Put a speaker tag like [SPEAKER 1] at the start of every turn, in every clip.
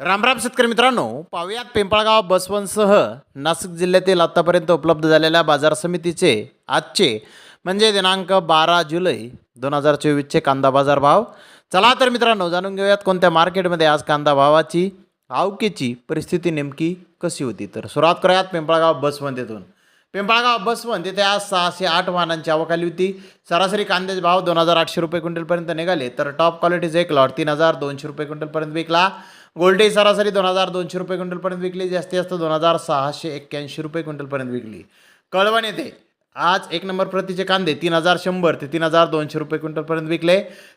[SPEAKER 1] रामराम शेतकरी मित्रांनो पाहुयात पिंपळगाव बसवनसह नाशिक जिल्ह्यातील आत्तापर्यंत उपलब्ध झालेल्या बाजार समितीचे आजचे म्हणजे दिनांक बारा जुलै दोन हजार चोवीसचे कांदा बाजार भाव. चला तर मित्रांनो जाणून घेऊयात कोणत्या मार्केटमध्ये आज कांदा भावाची आवकेची परिस्थिती नेमकी कशी होती. तर सुरुवात करूयात पिंपळगाव बसवंतीतून पिंपळगाव बसवंत तिथे आज सहाशे आठ वाहनांची आवक आली होती. सरासरी कांद्याचे भाव दोन हजार आठशे रुपये क्विंटलपर्यंत निघाले. तर टॉप क्वालिटीचे एक लॉट तीन हजार दोनशे रुपये क्विंटलपर्यंत विकला. गोल्डी सरासरी दोन हजार दोनशे रुपये क्विंटलपर्यंत विकली. जास्तीत जास्त दोन हजार सहाशे एक्क्याऐंशी रुपये क्विंटलपर्यंत विकली. कळवण येते. आज एक नंबर प्रतीचे कांदे तीन हजार शंभर ते तीन हजार दोनशे रुपये क्विंटलपर्यंत विकले.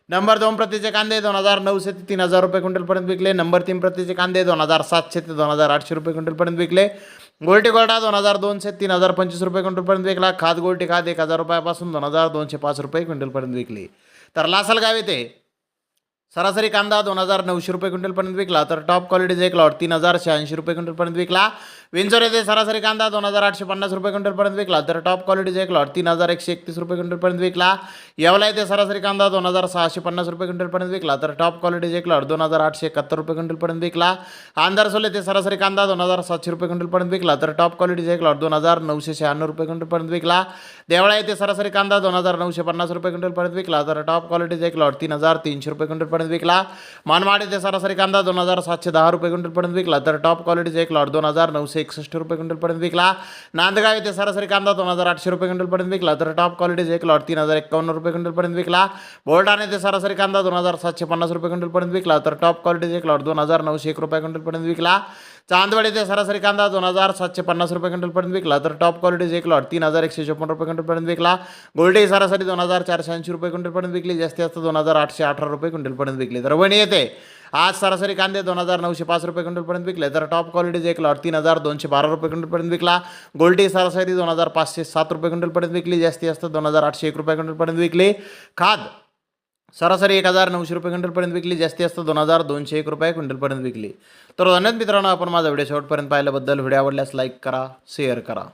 [SPEAKER 1] नंबर दोन प्रतीचे कांदे दोन हजार नऊशे ते तीन हजार रुपये क्विंटलपर्यंत विकले. नंबर तीन प्रतीचे कांदे दोन हजार सातशे ते दोन हजार आठशे रुपये क्विंटलपर्यंत विकले. गोल्टी गोल्डा दोन हजार दोनशे तीन हजार पंचवीस रुपये क्विंटलपर्यंत विकला. खाद गोल्टी खाद एक हजार रुपयापासून दोन हजार दोनशे पाच रुपये क्विंटलपर्यंत विकली. तर लासलगाव येथे सरासरी कांदा दोन हजार नऊशे रुपये क्विंटलपर्यंत विकला तर टॉप क्वालिटीचा एक लॉट तीन हजार शहाऐंशी रुपये क्विंटलपर्यंत विकला. विंचोर येथे सरासरी कांदा दोन हजार आठशे पन्नास रुपये क्विंटलपर्यंत विकला. तर टॉप क्वालिटीचा एक लॉट तीन हजार एकशे एकतीस रुपये क्विंटलपर्यंत विकला. येवला येथे सरासरी कांदा दोन हजार सहाशे पन्नास रुपये क्विंटलपर्यंत विकला. तर टॉप क्वालिटीचा एक लॉट दोन हजार आठशे एकाहत्तर रुपये क्विंटलपर्यंत विकला. आंधारसोल येथे सरासरी कांदा दोन हजार सातशे रुपये क्विंटलपर्यंत विकला. तर टॉप क्वालिटीचा एक लॉट दोन हजार नऊशे शहाण्णव रुपये क्विंटलपर्यंत विकला. देवळा येथे सरासरी कांदा दोन हजार नऊशे पन्नास रुपये क्विंटलपर्यंत विकला. तर टॉप क्वालिटीचा एक लॉट तीन हजार तीनशे रुपये क्विंटलपर्यंत विकला. मानवाड येथे सरासरी कांदा दोन हजार सातशे दहा रुपये क्विंटलपर्यंत विकला. तर टॉप क्वालिटीचा एक लॉट दोन हजार नऊशे एकसष्ट रुपये क्विंटलपर्यंत विकला. नांदगाव येथे सरासरी कांदा दोन हजार आठशे रुपये क्विंटलपर्यंत विकला. तर टॉप क्वालिटीचा एक लॉट तीन हजार एकावन्न रुपये क्विंटलपर्यंत विकला. बोलडाण येथे सरासरी कांदा दोन हजार सातशे पन्नास रुपये क्विंटलपर्यंत विकला. तर टॉप क्वालिटीचा एक लॉट दोन हजार नऊशे एक रुपये क्विंटलपर्यंत विकला. चांदवड येथे सरासरी कांदा दोन हजार सातशे पन्नास रुपये क्विंटलपर्यंत विकला. तर टॉप क्वालिटीज एक लॉट तीन हजार एकशे चोपन्न रुपये क्विंटलपर्यंत विकला. गोल्डे सरासरी दोन हजार चारशे ऐंशी रुपये क्विंटलपर्यंत विकली. जास्तीत जास्त दोन हजार आठशे अठरा रुपये क्विंटलपर्यंत विकली. तर वणी येते. आज सरासरी कांदे दोन हजार नऊशे पाच रुपये क्विंटलपर्यंत विकले. तर टॉप क्वालिटीज एक लॉट तीन हजार दोनशे बारा रुपये क्विंटलपर्यंत विकला. गोल्डी सरासरी दोन हजार पाचशे सात रुपये क्विंटलपर्यंत विकली. जास्तीत जास्त दोन हजार आठशे एक रुपये क्विंटलपर्यंत विकली. खाद सरासरी एक हजार नऊशे रुपये क्विंटलपर्यंत विकली. जास्तीत जास्त दोन हजार दोनशे एक रुपये क्विंटलपर्यंत विकली. तर धन्यवाद मित्रांनो आपण माझा व्हिडिओ शेवटपर्यंत पाहिल्याबद्दल. व्हिडिओ आवडल्यास लाईक करा शेअर करा.